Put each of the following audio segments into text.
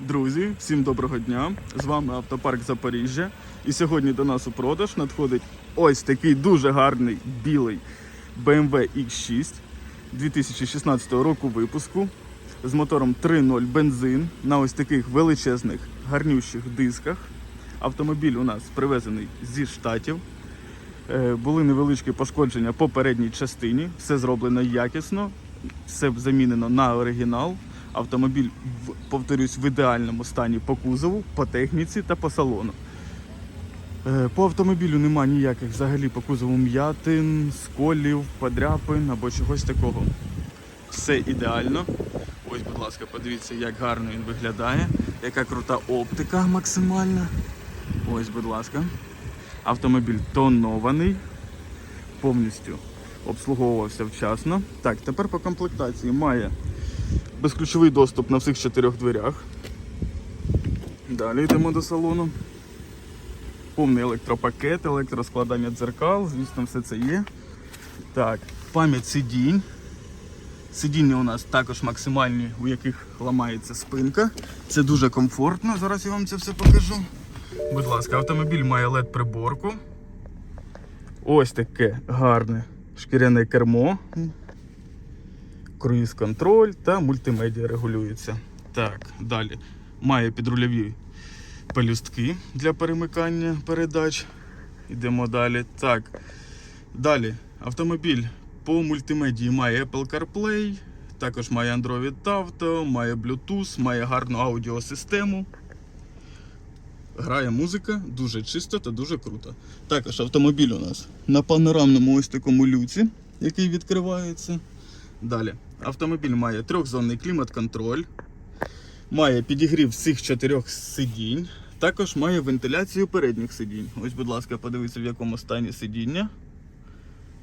Друзі, всім доброго дня! З вами автопарк Запоріжжя. І сьогодні до нас у продаж надходить ось такий дуже гарний білий BMW X6 2016 року випуску з мотором 3.0 бензин на ось таких величезних гарнющих дисках. Автомобіль у нас привезений зі штатів. Е, Були невеличкі пошкодження по передній частині. Все зроблено якісно, все замінено на оригінал. Автомобіль, повторюсь, в ідеальному стані по кузову, по техніці та по салону. Е, По автомобілю нема ніяких взагалі по кузову м'ятин, сколів, подряпин або чогось такого. Все ідеально. Ось, будь ласка, подивіться, як гарно він виглядає, яка крута оптика максимальна. Ось, будь ласка. Автомобіль тонований, повністю обслуговувався вчасно. Так, тепер по комплектації має безключовий доступ на всіх чотирьох дверях. Далі йдемо до салону. Повний електропакет, електроскладання дзеркал, звісно, все це є. Так, пам'ять сидінь. Сидіння у нас також максимальні, у яких ламається спинка. Це дуже комфортно. Зараз я вам це все покажу. Будь ласка, автомобіль має LED приборку. Ось таке гарне шкіряне кермо. Круїз контроль та мультимедіа регулюється. Так, далі. Має підрульові пелюстки для перемикання передач. Йдемо далі. Так. Далі. Автомобіль по мультимедії має Apple CarPlay, також має Android Auto, має Bluetooth, має гарну аудіосистему. Грає музика дуже чисто та дуже круто. Також автомобіль у нас на панорамному ось такому люці, який відкривається. Далі. Автомобіль має трьохзонний клімат-контроль, має підігрів всіх чотирьох сидінь, також має вентиляцію передніх сидінь. Ось, будь ласка, подивіться, в якому стані сидіння.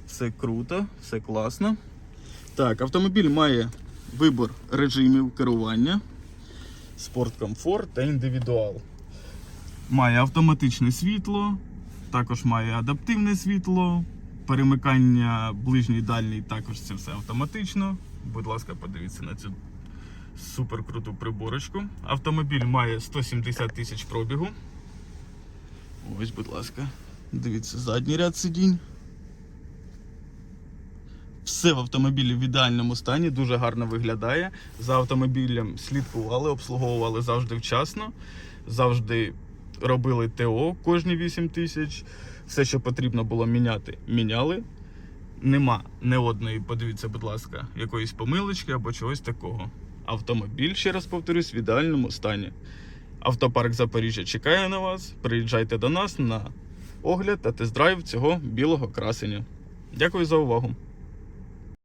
Все круто, все класно. Так, автомобіль має вибір режимів керування, спорт комфорт та індивідуал. Має автоматичне світло, також має адаптивне світло, перемикання ближній дальній також це все автоматично. Будь ласка, подивіться на цю супер круту приборочку. Автомобіль має 170 тисяч пробігу. Ось, будь ласка, дивіться, задній ряд сидінь. Все в автомобілі в ідеальному стані, дуже гарно виглядає. За автомобілем слідкували, обслуговували завжди вчасно, завжди робили ТО кожні 8 тисяч. Все, що потрібно було міняти, міняли. Нема не одної, подивіться, будь ласка, якоїсь помилочки або чогось такого. Автомобіль, ще раз повторюсь, в ідеальному стані. Автопарк Запоріжжя чекає на вас. Приїжджайте до нас на огляд та тест-драйв цього білого красення. Дякую за увагу.